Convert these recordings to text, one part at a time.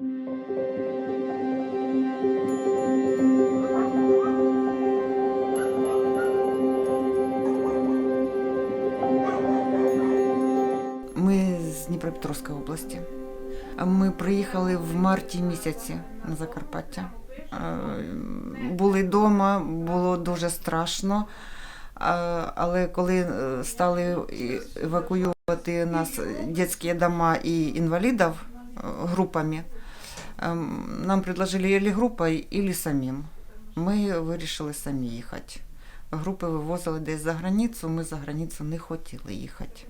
Ми з Дніпропетровської області. Ми приїхали в марті місяці на Закарпаття. Були вдома, було дуже страшно. Але коли е, стали евакуювати нас дитячі дома і інвалідів е, групами, нам предложили или групою, или самим. Ми вирішили самі їхати. Групи вивозили десь за границю, ми за границю не хотіли їхати.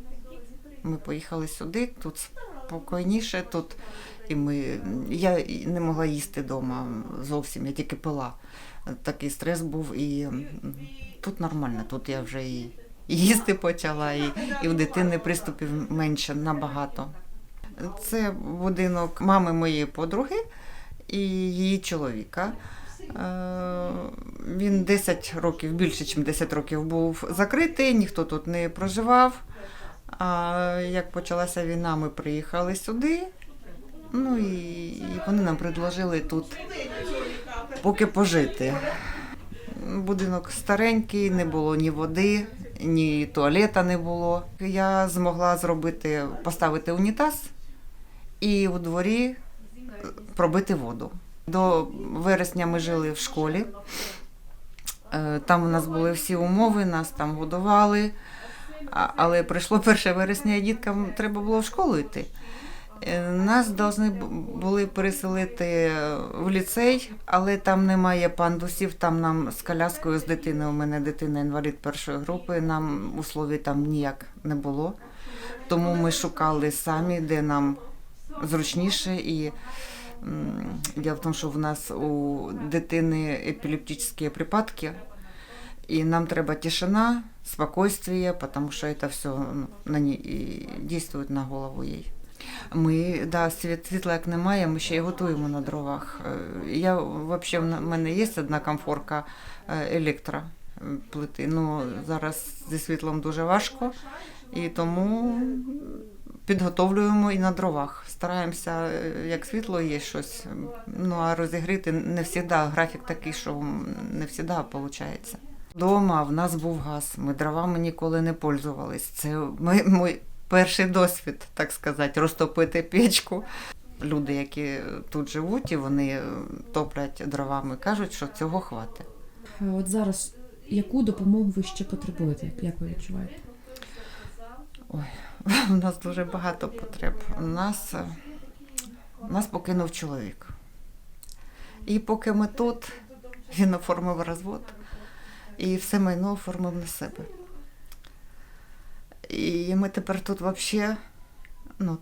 Ми поїхали сюди, тут спокійніше, тут і ми. Я не могла їсти вдома зовсім, я тільки пила. Такий стрес був і тут нормально, тут я вже і їсти почала, і, і в дитини приступів менше набагато. Це будинок мами моєї подруги і її чоловіка. Е, Він 10 років, більше ніж 10 років був закритий, ніхто тут не проживав. А як почалася війна, ми приїхали сюди. Ну і, і вони нам предложили тут поки пожити. Будинок старенький, не було ні води, ні туалета не було. Я змогла зробити, поставити унітаз і у дворі е, пробити воду. До вересня ми жили в школі. Е, Там у нас були всі умови, нас там годували. Але прийшло 1 вересня, і діткам треба було в школу йти. Е, Нас повинні були переселити в ліцей, але там немає пандусів, там нам з коляскою з дитиною, у мене дитина інвалід першої групи, нам условій там ніяк не було. Тому ми шукали самі, де нам зручніше. І діло в тому, що в нас у дитини епілептичні припадки, и нам треба тишина, спокойствие, потому что это все на ней і действует на голову їй. Ми, да, світ, світла як немає, ми ще й готуємо на дровах. Е, Я взагалі, в мене є одна комфорка е, електро е. Ну, зараз зі світлом дуже важко, і тому підготовлюємо і на дровах. Стараємося, е, як світло є щось, ну а розігріти не завжди графік такий, що не завжди виходить. Дома в нас був газ, ми дровами ніколи не пользувались. Це ми, мій перший досвід, так сказати, розтопити печку. Люди, які тут живуть, і вони топлять дровами, кажуть, що цього хватить. От зараз яку допомогу ви ще потребуєте? Як ви відчуваєте? У нас дуже багато потреб. Нас, е, нас покинув чоловік. І поки ми тут, він оформив розвод і все майно оформив на себе. І ми тепер тут взагалі, ну,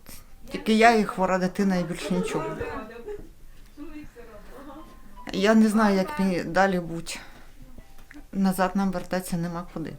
тільки я і хвора дитина, і більше нічого. Я не знаю, як мені далі бути. Назад нам вертатися нема куди.